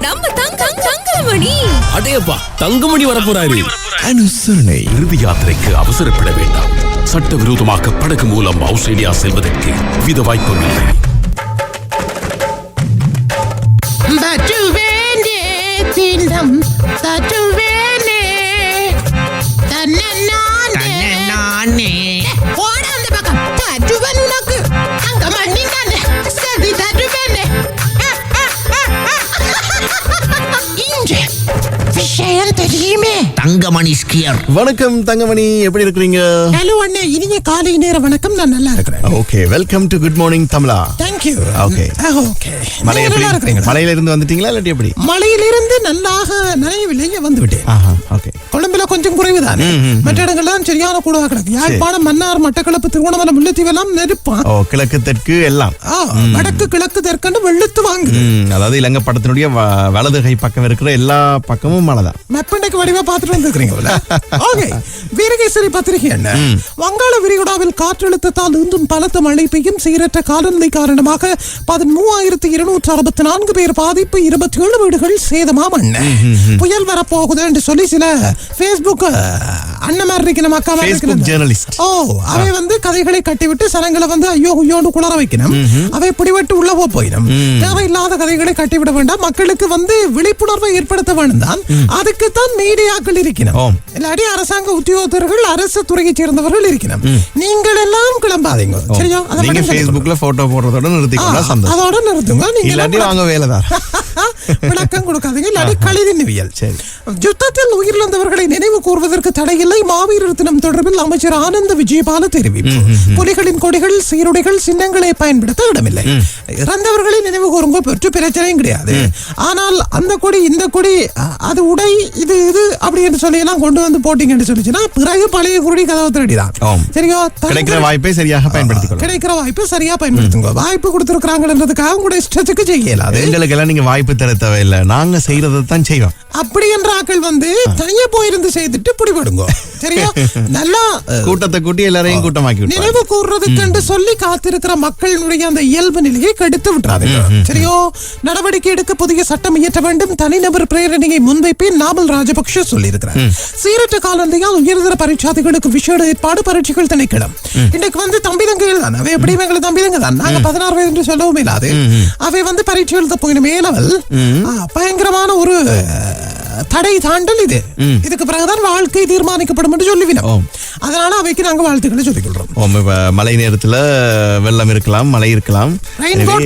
நம்ம தங்கம் தங்கமணி அடேப்பா தங்கமணி வரப்போறாரு. அனுசரணை. இறுதி யாத்திரைக்கு அவசரப்பட வேண்டாம். சட்டவிரோதமாக படகு மூலம் ஆஸ்திரேலியா செல்வதற்கு வித தட்டுவேனே தினம் தட்டுவேனே தங்கமணி ஸ்கியர். வணக்கம் தங்கமணி. எப்படி இருக்கிறீங்க? ஹலோ அண்ணே. இனிய காலை நேர வணக்கம். நான் நல்லா இருக்கிறேன். Okay welcome to good morning Tamizha. Thank you Okay. Okay மலை நல்லா எப்படி? இருக்கிறீங்களா? மலையில இருந்து வந்துட்டீங்களா இல்லாட்டி எப்படி? மலையிலிருந்து நல்லாக நனையவில்லை வந்து விட்டேன். ஆஹா ஓகே கொழும்புல கொஞ்சம் குறைவுதான்? மற்ற இடங்கள்லாம் சரியான கூடவா கிடக்கு. யாழ்ப்பாணம் மன்னார் மட்டக்களப்பு திருவண்ணாமலை முல்லைத்தீவு எல்லாம் நெருப்பான் ஓ கிழக்கு தெற்கு எல்லாம். வடக்கு கிழக்கு தெற்கண்டு வெளுத்து வாங்குது. ம், அதாவது இலங்கை படத்தினுடைய வ- வலது கை பக்கம் இருக்கிற எல்லா பக்கமும் மழை தான் மெப்பண்டைக்கு வடிவா பார்த்துட்டு வந்துருக்கீங்களா ஓகே வீரகேசரி பத்திரிகை என்ன? வங்காள விரிகுடாவில் காற்றழுத்தத்தால் இன்றும் பலத்த மழை பெய்யும் சீரற்ற காலநிலை காரணமாக பதிமூவாயிரத்தி இருநூற்று அறுபத்தி நான்கு பேர் பாதிப்பு இருபத்தி ஏழு வீடுகள் சேதமாம் அண்ணன் புயல் வரப்போகுது என்று சொல்லி சில பேஸ்புக் அண்ணன் மாதிரி இருக்கிற மக்கா மாதிரி Facebook இருக்கிற- journalist. ஓ அவை வந்து கதைகளை கட்டிவிட்டு சனங்களை வந்து ஐயோ ஐயோன்னு குளர வைக்கணும். அவை பிடிபட்டு உள்ள போக போயிடும். தேவையில்லாத கதைகளை கட்டிவிட வேண்டாம். மக்களுக்கு வந்து விழிப்புணர்வை ஏற்படுத்த வேண்டும் தான். அதுக்குத்தான் மீடியாக்கள் இருக்கணும் ஆம். இல்லாட்டி அரசாங்க உத்தியோகத்தர்கள் அரசு துறையைச் சேர்ந்தவர்கள் இருக்கணும் நீங்கள் எல்லாம் கிளம்பாதீங்க. சரியா? நீங்க. Facebookல போட்டோ போடுறதோட நிறுத்திக்கொண்டா ஆ, சந்தோஷம். அதோட நிறுத்துங்க. நீங்க இல்லாட்டி வாங்க வேலைதான். விளக்கம் கொடுக்காதீங்க. இல்லாட்டி கழிதின்னுவியல் சரி. யுத்தத்தில் உயிரிழந்தவர்களை நினைவு கூர்வதற்கு தடையில்லை. மாவீரர் தினம் தொடர்பில் அமைச்சர் ஆனந்த விஜயபால தெரிவிப்பு. புலிகளின் கொடிகள் சீருடைகள் சின்னங்களை பயன்படுத்த இடமில்லை. இறந்தவர்களை நினைவு கூறுங்க பெற்று பிரச்சனையும் கிடையாது. ஆனால் அந்த கொடி இந்த கொடி அது உடை இது இது அப்படி என்று சொல்லி எல்லாம் கொண்டு வந்து போட்டீங்கன்னு சொல்லிச்சுன்னா பிறகு பழைய குருடி கதவை திருடிதான். சரியா கிடைக்கிற வாய்ப்பை சரியாக பயன்படுத்திக் கொள்ளும் கிடைக்கிற வாய்ப்பு சரியா பயன்படுத்துங்க வாய்ப்பு கொடுத்திருக்கிறாங்கன்றதுக்காக உங்களுடைய இஷ்டத்துக்கு செய்ய இயலாது எங்களுக்கெல்லாம் நீங்க வாய்ப்பு தர தேவையில்லை. நாங்க செய்யறதை தான் செய்வோம். அப்படி என்ற ஆக்கள் வந்து தனியா போயிருந்து செய்துட்டு பிடிபடுங்க. சரியா? நல்லா கூட்டத்தை கூட்டி எல்லாரையும் கூட்டமாக்கி. நினைவு கூறுறதுக்கு சொல்லி காத்திருக்கிற மக்களினுடைய அந்த இயல்பு நிலையை கெடுத்து விட்டுறாதீங்க. சரியோ? நடவடிக்கை எடுக்க புதிய சட்டம் இயற்ற வேண்டும். தனிநபர் பிரேரணையை முன்வைப்பேன். நாமல் ராஜபக்ஷ சொல்லியிருக்கிறார் சீரற்ற காலந்தையால் உயர்தர பரீட்சாதிகளுக்கு விசேட ஏற்பாடு பரீட்சைகள் திணைக்களம். இன்னைக்கு வந்து தம்பிதங்கைகள் தான் அவை எப்படியும் எங்களை தம்பிதங்க தான்? நாங்க பதினாறு வயது என்று சொல்லவும் இல்லாது அவை வந்து பரீட்சை எழுத போயின மேலவல் பயங்கரமான ஒரு தடை தாண்டல் இது. இதுக்கு பிறகுதான் வாழ்க்கை தீர்மானிக்கப்படும் என்று சொல்லிவினோம். அதனால அவைக்கு நாங்க வாழ்த்துக்களை சொல்லிக் கொள்றோம். ஓ, இப்ப மழை நேரத்துல வெள்ளம் இருக்கலாம் மழை இருக்கலாம்.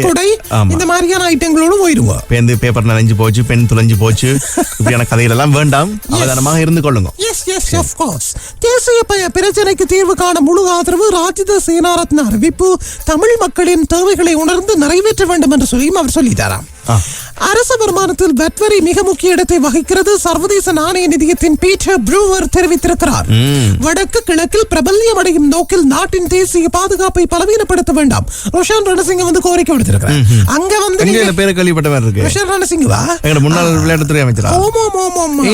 கொடை இந்த மாதிரியான ஐட்டங்களோடு போயிருவோம் பேருந்து பேப்பர் நனைஞ்சு போச்சு பெண் துளைஞ்சு போச்சு இப்படியான கதைகள் எல்லாம் வேண்டாம் அவதானமாக இருந்து கொள்ளுங்க. எஸ் எஸ் ஆஃப் கோர்ஸ் தேசிய ப- பிரச்சனைக்கு தீர்வு காண முழு ஆதரவு ராஜித சேனாரத்ன அறிவிப்பு தமிழ் மக்களின் தேவைகளை உணர்ந்து நிறைவேற்ற வேண்டும் என்று சொல்லியும் அவர் சொல்லிட்டாராம் ஆ. அரசு வருமானத்தில் வரி மிக முக்கிய இடத்தை வகிக்கிறது. சர்வதேச நாணய நிதியத்தின் பீட்டர் ப்ரூவர் தெரிவித்திருக்கிறார். வடக்கு கிழக்கில் பிரபல்யம் அடையும் நோக்கில் நாட்டின் தேசிய பாதுகாப்பை பலவீனப்படுத்த வேண்டாம். ரோஷான் ரணசிங்க வந்து கோரிக்கை விடுத்திருக்கிறார். அங்க வந்து பேரை கேள்விப்பட்ட மாதிரி இருக்கு? ரோஷான் ரணசிங்கவா? முன்னாள் விளையாட்டுத்துறை அமைச்சரா? ஓமோ ஓமோ?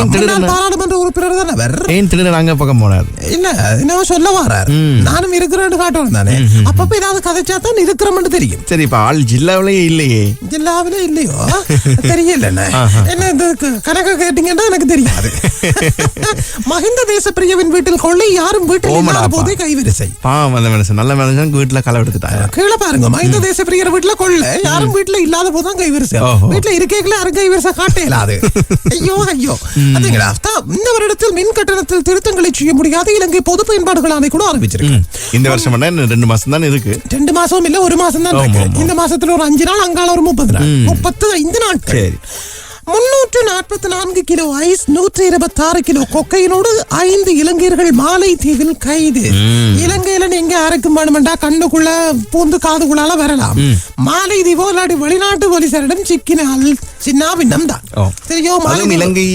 பாராளுமன்ற உறுப்பினர் தானே அவர்? ஏன் திருட நாங்க பக்கம் போனார்? இல்ல இன்னும் சொல்ல வரார்? நானும் இருக்கிறேன்னு காட்டுறேன் தானே. அப்பப்ப ஏதாவது கதைச்சா தான் இருக்கிறோம்னு தெரியும். சரி இப்ப ஆள் ஜில்லாவிலேயே இல்லையே. ஜில்லாவில இல்லையோ? தெரியல என்ன இந்த க- கணக்கு கேட்டீங்கன்னா எனக்கு தெரியாது. மஹிந்த தேசப்பிரியவின் வீட்டில் கொள்ளை யாரும் வீட்டில் இல்லாத. போதே கைவரிசை. பாவம் அந்த மனுஷன் நல்ல மனுஷன் வீட்டுல களை எடுத்துட்டாங்க கீழே பாருங்க. மஹிந்த தேசப்பிரியர் வீட்டுல கொள்ள யாரும் வீட்டுல இல்லாத போதுதான் கைவரிசை. வீட்டுல இருக்கேக்கல யாரும் கைவரிசை காட்ட இயலாது ஐயோ ஐயோ. அதுங்களா? இந்த வருடத்தில் மின் கட்டணத்தில் திருத்தங்களை செய்ய முடியாது. இலங்கை பொது பயன்பாடுகள் ஆணைக்குழு ஆரம்பிச்சிருக்கு இந்த வருஷம் ரெண்டு மாசம் தான் இருக்கு? ரெண்டு மாசம் இல்ல ஒரு மாசம் தான். இந்த மாசத்துல ஒரு அஞ்சு நாள் அங்கால ஒரு முப்பது நாள். பத்து இந்த நாட்கள் சரி. முன்னூற்று நாற்பத்தி நான்கு கிலோ ஐஸ் நூற்றி இருபத்தி ஆறு கிலோ கொக்கையினோடு ஐந்து இலங்கையர்கள் மாலை தீவில் கைது. இலங்கையில நீங்க யாருக்கும் வேணுமெண்டா கண்ணுக்குள்ள பூந்து காதுக்குள்ளால வரலாம். மாலை தீவோ இல்லாட்டி வெளிநாட்டு போலீசாரிடம் சிக்கினால் சின்ன பின்னம் தான். சரியோ இலங்கை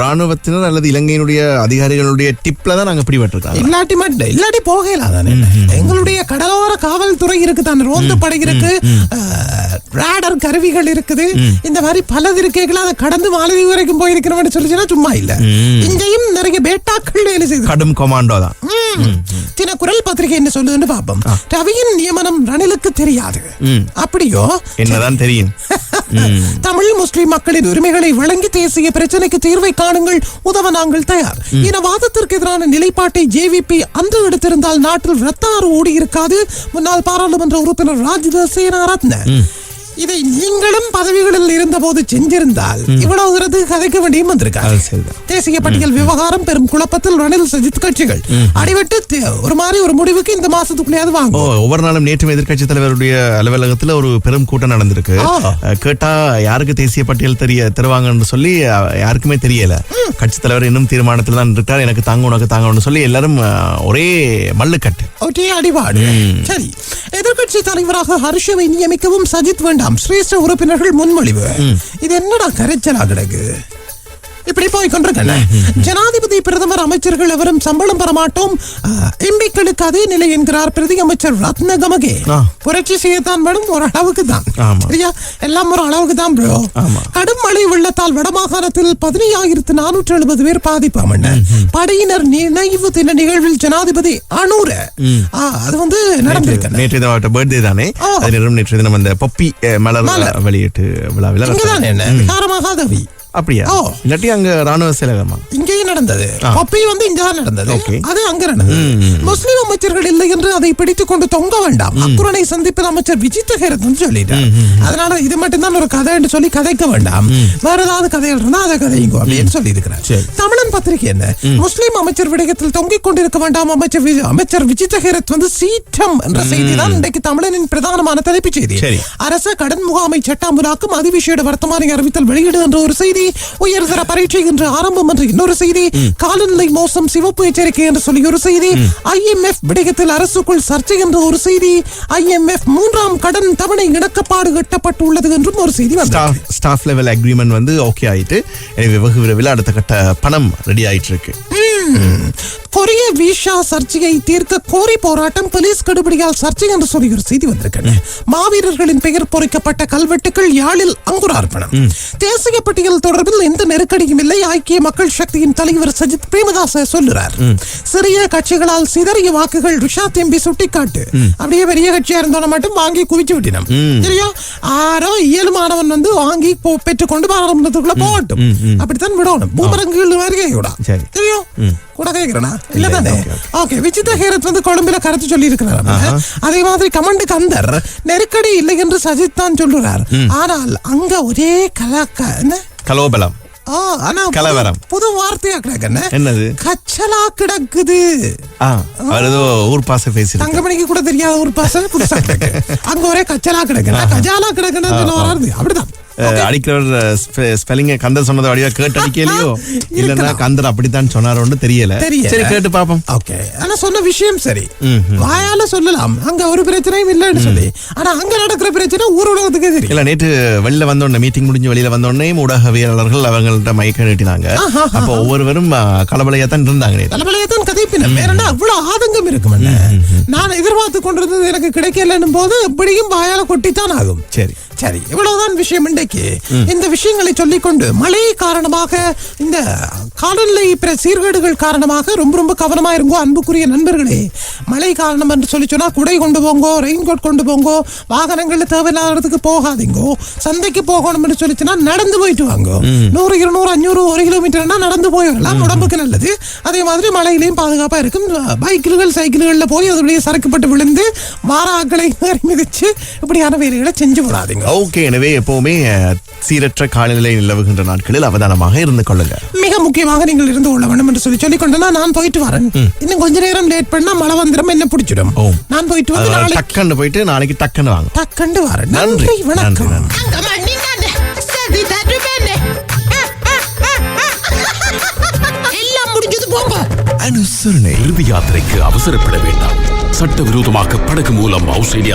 ராணுவத்தினர் அல்லது இலங்கையினுடைய அதிகாரிகளுடைய டிப்ல தான் நாங்க பிடிபட்டிருக்காங்க இல்லாட்டி மட்டும் இல்லாட்டி போகல தானே எங்களுடைய கடலோர காவல்துறை இருக்கு தானே ரோந்து படை இருக்கு ரேடர் கருவிகள் இருக்குது. இந்த மாதிரி பலது இருக்கேங்களா அதை கடந்து மாலதீவு வரைக்கும் போயிருக்கிறோம்னு சொல்லிச்சுன்னா சும்மா இல்ல. இங்கேயும் நிறைய பேட்டாக்கள் வேலை செய்து கடும் கொமாண்டோ தான். தினக்குரல் பத்திரிகை என்ன சொல்லுதுன்னு பாப்போம் ரவியின் நியமனம் ரணிலுக்கு தெரியாது. அப்படியோ? என்னதான் தெரியும். தமிழ் முஸ்லிம் மக்களின் உரிமைகளை வழங்கி தேசிய பிரச்சனைக்கு தீர்வை காணுங்கள். உதவ நாங்கள் தயார். இனவாதத்திற்கு எதிரான நிலைப்பாட்டை ஜேவிபி அன்று எடுத்திருந்தால் நாட்டில் ரத்தாறு ஓடி இருக்காது முன்னாள் பாராளுமன்ற உறுப்பினர் ராஜித சேனாரத்ன. இதை நீங்களும் பதவிகளில் இருந்தபோது செஞ்சிருந்தால் இவ்வளவு தூரத்து கதைக்க வேண்டியும் சரிதான். தேசிய பட்டியல் விவகாரம் பெரும் குழப்பத்தில் ரணில் சஜித் கட்சிகள். அடிபட்டு ஒரு மாதிரி ஒரு முடிவுக்கு இந்த மாசத்துக்குள்ளேயாவது ஓ வாங்கும் ஒவ்வொரு நாளும் நேற்றும் எதிர்க்கட்சி தலைவருடைய அலுவலகத்துல ஒரு பெரும் கூட்டம் நடந்திருக்கு. கேட்டா யாருக்கு தேசிய பட்டியல் தெரிய தருவாங்கன்னு சொல்லி யாருக்குமே தெரியல. கட்சி தலைவர் இன்னும் தீர்மானத்தில் தான் இருக்கார். எனக்கு தாங்க உனக்கு தாங்கன்னு சொல்லி எல்லாரும் ஒரே மல்லுக்கட்டு. அடிபாடு. சரி. எதிர்க்கட்சி தலைவராக ஹர்ஷவை நியமிக்கவும் சஜித் வேண்டாம். சிரேஷ்ட உறுப்பினர்கள் முன்மொழிவு. இது என்னடா கரைச்சலா கிடக்கு? இப்படி போய் கொண்டிருக்கேன் ஜனாதிபதி பிரதமர் அமைச்சர்கள் எவரும் சம்பளம் பெற மாட்டோம் எம்பிக்களுக்கு அதே நிலை என்கிறார் பிரதி அமைச்சர் ரத்ன கமகே. புரட்சி செய்யத்தான் வேணும் ஒரு அளவுக்கு தான். சரியா? எல்லாம் ஒரு அளவுக்கு தான் ப்ரோ. கடும் மழை வெள்ளத்தால் வடமாகாணத்தில் பதினையாயிரத்து நானூற்று எழுபது பேர் பாதிப்பாமண்ண படையினர் நினைவு தின நிகழ்வில் ஜனாதிபதி அனூர. அது வந்து நடந்திருக்கு நேற்று தினம் பர்த்டே தானே? நேற்று தினம் அந்த பொப்பி மலர். வெளியிட்டு விழாவில் என்ன? விகாரமாகாதவி அப்படியா. இல்லாட்டி அங்க ராணுவ செயலகமா? இங்கேயும் நடந்தது. பப்பி வந்து இங்கதான் நடந்தது. அது அங்க நடந்தது. முஸ்லிம் அமைச்சர்கள் இல்லை என்று அதை பிடித்துக் கொண்டு தொங்க வேண்டாம். அக்குரனை சந்திப்பில் அமைச்சர் விஜித் ஹேரத் வந்து சொல்லிட்டார். அதனால இது மட்டும்தான் ஒரு கதை என்று சொல்லி கதைக்க வேண்டாம். வேற ஏதாவது கதைகள் இருந்தா அதை கதையுங்க அப்படின்னு சொல்லி இருக்கிறார். தமிழன் பத்திரிகை என்ன? முஸ்லிம் அமைச்சர் விடயத்தில் தொங்கிக் கொண்டிருக்க வேண்டாம். அமைச்சர் அமைச்சர் விஜித் ஹேரத் வந்து சீற்றம் என்ற செய்தி தான் இன்றைக்கு தமிழனின் பிரதானமான தலைப்புச் செய்தி. அரச கடன் முகாமை சட்டாம்புலாக்கும் அதிவிசேட வர்த்தமானி அறிவித்தல் வெளியீடு என்ற ஒரு செய்தி உயர்தர பரீட்சை என்று ஆரம்பம் என்று இன்னொரு செய்தி. காலநிலை மோசம் சிவப்பு எச்சரிக்கை என்று சொல்லி ஒரு செய்தி. ஐஎம்எஃப் விடயத்தில் அரசுக்குள் சர்ச்சை என்ற ஒரு செய்தி. ஐஎம்எஃப் மூன்றாம் கடன் தவணை இணக்கப்பாடு எட்டப்பட்டுள்ளது என்றும் ஒரு செய்தி ஸ்டாஃப் லெவல் அக்ரிமெண்ட் வந்து ஓகே ஆயிட்டு. எனவே வெகு விரைவில் அடுத்த கட்ட பணம் ரெடி ஆயிட்டு இருக்கு கொரிய வீசா சர்ச்சையை தீர்க்க கோரி போராட்டம் போலீஸ் கடுபிடியால் சர்ச்சை என்று சொல்லி ஒரு செய்தி வந்திருக்கிறது மாவீரர்களின் பெயர் பொறிக்கப்பட்ட கல்வெட்டுகள் யாழில் அங்குரார்ப்பணம். தேசிய பட்டியல் தொடர்பில் எந்த நெருக்கடியும் இல்லை. ஐக்கிய மக்கள் சக்தியின் தலைவர் சஜித் பிரேமதாச சொல்லுறார். சிறிய கட்சிகளால் சிதறிய வாக்குகள் ரிஷாத் எம்பி சுட்டிக்காட்டு. அப்படியே பெரிய கட்சியா இருந்தோம் மட்டும் வாங்கி குவிச்சு விட்டினோம். சரியா? ஆரோ இயலுமானவன் வந்து வாங்கி பெற்றுக்கொண்டு பாராளுமன்றத்துக்குள்ள போகட்டும். அப்படித்தான் விடணும். பூமரங்குகள் மாதிரி விடா சரி. தெரியும் கூட கேக்குறேனா? இல்ல தானே? ஓகே விசித்த ஹேரத் வந்து கொழும்புல கருத்து சொல்லி இருக்கிறார் அதே மாதிரி கமண்டு கந்தர் நெருக்கடி இல்லை என்று சஜித் தான் சொல்லுறார். ஆனால் அங்க ஒரே கலாக்க கலோபலம். கலவரம். புது வார்த்தையா கிடக்கு என்னது? கச்சலா கிடக்குது. ஊர் பாச பேசி தங்கமணிக்கு கூட தெரியாத புதுசா கிடக்கு. அங்க ஒரே கச்சலா கிடக்கு கஜாலா கிடக்குன்னு சொல்ல வராது. அப்படிதான். அடிக்கிறவர் ஸ்பெல்லிங்க கந்தர் சொன்னதை வடிவா கேட்டு அடிக்கலையோ இல்லன்னா. கந்தர் அப்படித்தான் சொன்னாரோன்னு தெரியல. சரி கேட்டு பாப்போம் ஓகே ஆனா சொன்ன விஷயம் சரி. வாயால சொல்லலாம். அங்க ஒரு பிரச்சனையும் இல்லைன்னு சொல்லி. ஆனா அங்க நடக்கிற பிரச்சனை ஊர் உலகத்துக்கே தெரியும். இல்ல நேற்று வெளியில வந்த உடனே மீட்டிங் முடிஞ்சு வெளியில வந்த உடனே ஊடகவியலாளர்கள் அவங்கள்ட்ட மயக்க நீட்டினாங்க. அப்ப ஒவ்வொருவரும் கலவலையா தான் இருந்தாங்க நேத்து. தலைமலையத்தான் கதைப்பின வேறண்டா அவ்வளவு ஆதங்கம் இருக்கும் நான் எதிர்பார்த்து கொண்டிருந்தது எனக்கு கிடைக்கலன்னும் போது எப்படியும் வாயால கொட்டித்தான் ஆகும். சரி. சரி இவ்வளவுதான் விஷயம். இன்றைக்கு இந்த விஷயங்களை சொல்லிக்கொண்டு மழை காரணமாக இந்த காலநிலை சீர்கேடுகள் காரணமாக ரொம்ப ரொம்ப கவனமா இருங்கோ அன்புக்குரிய நண்பர்களே. மழை காரணம் என்று சொல்லி சொன்னா குடை கொண்டு போங்கோ ரெயின் கோட் கொண்டு போங்கோ வாகனங்கள்ல தேவையில்லாத இடத்துக்கு போகாதீங்கோ சந்தைக்கு போகணும் என்று சொல்லி சொன்னா நடந்து போயிட்டு வாங்கோ. நூறு இருநூறு அஞ்சூறு ஒரு கிலோமீட்டர்னா நடந்து போய் வரலாம் உடம்புக்கு நல்லது. அதே மாதிரி மழையிலையும் பாதுகாப்பா இருக்கும். பைக்கிள்கள் சைக்கிள்கள்ல போய் அதனுடைய சரக்குப்பட்டு விழுந்து வாராக்களை மிதிச்சு இப்படியான வேலைகளை செஞ்சு விடாதீங்க ஓகே எனவே எப்பவுமே சீரற்ற காலநிலை நிலவுகின்ற நாட்களில் அவதானமாக இருந்து கொள்ளுங்க. மிக முக்கியமாக நீங்கள் இருந்து கொள்ள வேண்டும் என்று சொல்லி சொல்லிக் கொண்டனா நான் போயிட்டு வரேன். இன்னும் கொஞ்ச நேரம் லேட் பண்ணா மழை வந்துடும் என்ன பிடிச்சிடும். நான் போயிட்டு வந்து நாளைக்கு டக்குன்னு போயிட்டு நாளைக்கு டக்குன்னு வாங்க. டக்கண்டு வரேன். நன்றி வணக்கம். அனுசரணை இறுதி யாத்திரைக்கு அவசரப்பட வேண்டாம். சட்டவிரோதமாக படகு மூலம் ஆஸ்திரேலியா